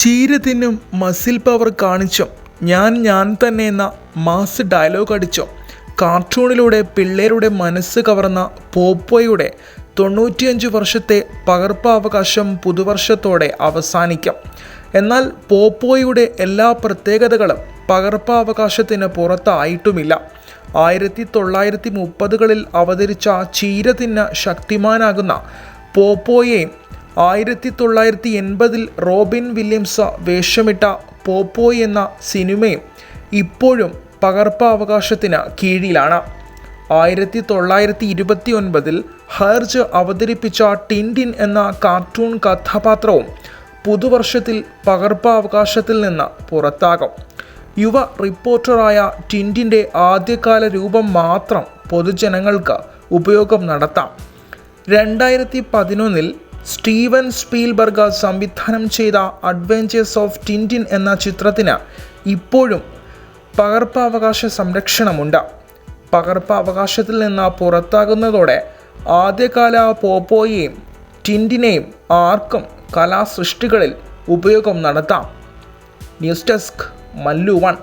ചീര തിന്നും muscle power കാണിച്ചും? ഞാൻ ഞാൻ തന്നെ എന്ന മാസ് ഡയലോഗ് അടിച്ചോ? കാർട്ടൂണിലൂടെ പിള്ളേരുടെ മനസ്സ് കവർന്ന പോപ്പോയുടെ തൊണ്ണൂറ്റിയഞ്ച് വർഷത്തെ പകർപ്പവകാശം പുതുവർഷത്തോടെ അവസാനിക്കും. എന്നാൽ പോപ്പോയുടെ എല്ലാ പ്രത്യേകതകളും പകർപ്പവകാശത്തിന് പുറത്തായിട്ടുമില്ല. ആയിരത്തി തൊള്ളായിരത്തി മുപ്പതുകളിൽ അവതരിച്ച ചീര തിന്ന ശക്തിമാനാകുന്ന പോപ്പോയെയും ആയിരത്തി തൊള്ളായിരത്തി എൺപതിൽ റോബിൻ വില്യംസ് വേഷമിട്ട പോപ്പോയ് എന്ന സിനിമയും ഇപ്പോഴും പകർപ്പവകാശത്തിന് കീഴിലാണ്. ആയിരത്തി തൊള്ളായിരത്തി ഇരുപത്തി ഒൻപതിൽ ഹർജ് അവതരിപ്പിച്ച ടിൻഡിൻ എന്ന കാർട്ടൂൺ കഥാപാത്രവും പുതുവർഷത്തിൽ പകർപ്പവകാശത്തിൽ നിന്ന് പുറത്താകും. യുവ റിപ്പോർട്ടറായ ടിൻഡിന്റെ ആദ്യകാല രൂപം മാത്രം പൊതുജനങ്ങൾക്ക് ഉപയോഗം നടത്താം. രണ്ടായിരത്തി പതിനൊന്നിൽ സ്റ്റീവൻ സ്പീൽബർഗ് സംവിധാനം ചെയ്ത അഡ്വഞ്ചേഴ്സ് ഓഫ് ടിന്റിൻ എന്ന ചിത്രത്തിന് ഇപ്പോഴും പകർപ്പവകാശ സംരക്ഷണമുണ്ട്. പകർപ്പവകാശത്തിൽ നിന്ന് പുറത്താകുന്നതോടെ ആദ്യകാല പോപ്പോയെയും ടിന്റിനെയും ആർക്കും കലാസൃഷ്ടികളിൽ ഉപയോഗം നടത്താം. News desk Mallu one.